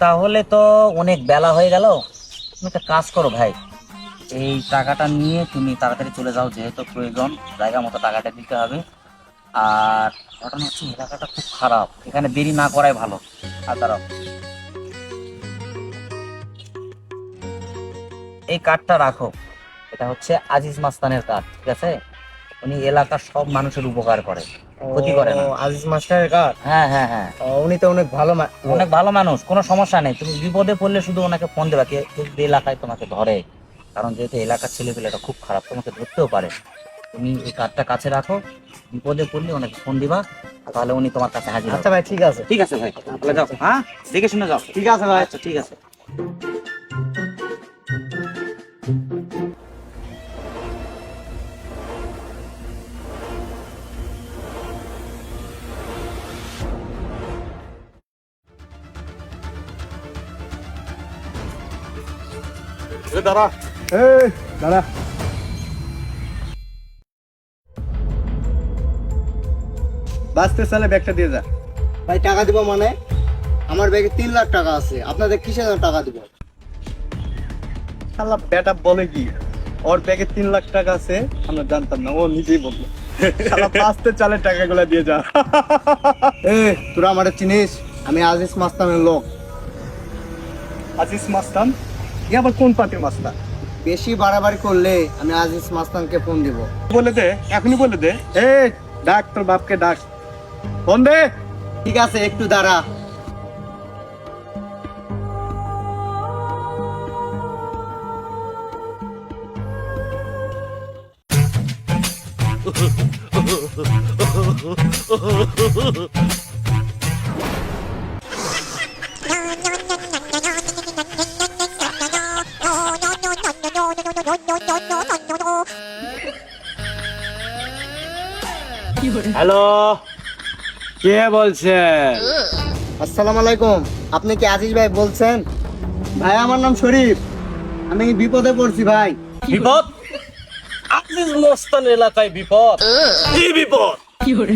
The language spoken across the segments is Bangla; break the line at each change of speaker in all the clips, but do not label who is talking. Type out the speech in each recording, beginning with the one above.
তাহলে তো অনেক বেলা হয়ে গেল। তুমি একটা কাজ করো ভাই। এই টাকাটা নিয়ে তুমি তাড়াতাড়ি চলে যাও, যেহেতু প্রয়োজন, জায়গা মতো টাকাটা দিতে হবে। আর ঘটনা হচ্ছে, এলাকাটা খুব খারাপ। এখানে দেরি না করাই ভালো। আর দাঁড়াও। এই কার্ডটা রাখো। এটা হচ্ছে আজিজ মাস্তানের কার্ড ঠিক আছে? উনি এলাকার সব মানুষের উপকার করে। ক্ষতি করে না।
আজিজ মাস্টারের কার
হ্যাঁ হ্যাঁ হ্যাঁ।
উনি তো অনেক ভালো
অনেক ভালো মানুষ কোনো সমস্যা নেই। তুমি বিপদে পড়লে শুধু ওনাকে ফোন দেবা কে এলাকায় তোমাকে ধরে। কারণ যেহেতু এলাকার ছেলেপেলেটা খুব খারাপ তোমাকে ধরতেও পারে। তুমি এই কার্ডটা কাছে রাখো বিপদে পড়লে ওনাকে ফোন দিবা তাহলে উনি তোমার কাছে হাজির।
আচ্ছা ভাই ঠিক আছে।
ঠিক আছে ভাই তাহলে যাও হ্যাঁ? দেখে শুনে যাও।
ঠিক আছে ভাই।
আচ্ছা ঠিক আছে।
দাঁড়া। এই দাঁড়া। বাঁচতে সালে ব্যাগটা দিয়ে যা।
ভাই টাকা দিব মানে? আমার ব্যাগে তিন লাখ টাকা আছে। আপনাদের কিসের জন্য টাকা দিব?
শালা বেটা বলে কি? ওর ব্যাগে তিন লাখ টাকা আছে আমরা জানতাম না ও নিজেই বলল। শালা বাঁচতে চালে টাকাগুলো দিয়ে যা।
এ তোরা আমার চিনিস? আমি আজিজ মাস্তানের লোক।
আজিজ মাস্তান? ই আবার কোন পার্টির মাস্তান
বেশি বাড়াবাড়ি করলে আমি আজিজ মাস্তানকে ফোন দিব।
বলে দে এখনই বলে দে। এ ডাক তোর বাপকে ডাক। ফোন দে।
ঠিক আছে একটু দাঁড়া।
হ্যালো কে বলছেন?
আসসালামু আলাইকুম। আপনি কি আজিজ ভাই বলছেন? ভাই আমার নাম শরীফ। আমি বিপদে পড়ছি ভাই।
বিপদ? আজিজ মস্তান এলাকায় বিপদ। কি বিপদ?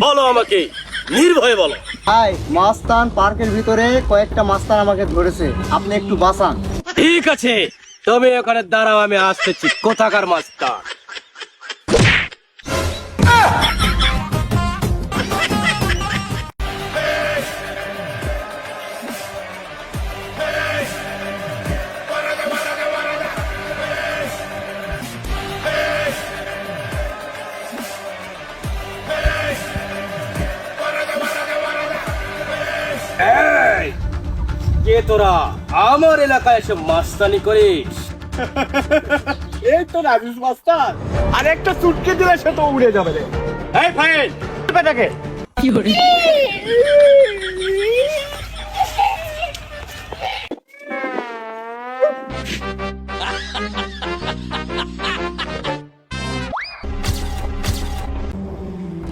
বলো আমাকে নির্ভয়ে বলো।
ভাই মাস্তান পার্কের ভিতরে কয়েকটা মাস্তান আমাকে ধরেছে। আপনি একটু বাঁচান।
ঠিক আছে তুমি ওখানে দাঁড়াও আমি আসতেছি। কোথাকার মাস্টার কে তোরা আমার এলাকায় এসে মাস্তানি করিস।
এই তো রাজেশ মাস্টার। আর একটা চুটকে দিলে সে তো উড়ে যাবে রে।
এই ফাইন বেটাকে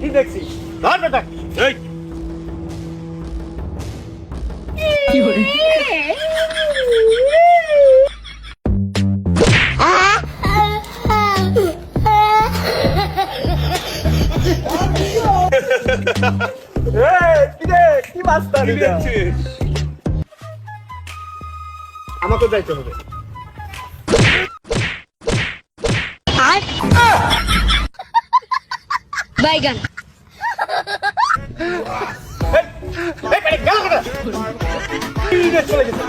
কি দেখছি ধর বেটা।
এই
আমাকে যাইতে হবে।
বাইগান।
চলে গেছে